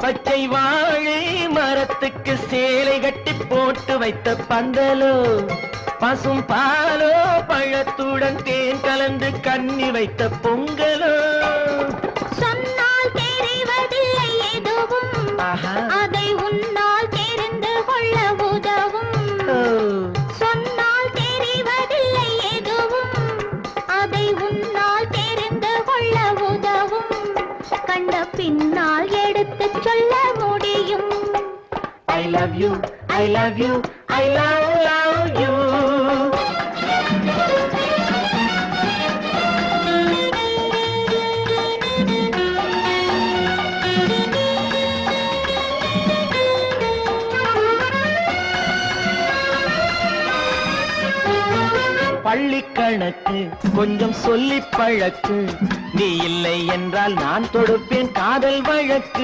பச்சை வாழை மரத்துக்கு சேலை கட்டி போட்டு வைத்த பந்தலோ பசும் பாலோ பழத்துடன் தேன் கலந்து கண்ணி வைத்த பொங்கலோ. சொன்னால் தெரிவதில்லை எதுவும். அதை உன்னால் தெரிந்து கொள்ள உதவும். சொன்னால் தெரிவதில்லை எதுவும். அதை உன்னால் தெரிந்து கொள்ள உதவும். கண்ட பின்னால் எடுத்துச் சொல்ல முடியும். I love you I love you I love love you பள்ளி கணக்கு கொஞ்சம் சொல்லி பழக்கு. நீ இல்லை என்றால் நான் தொடுப்பேன் காதல் வழக்கு.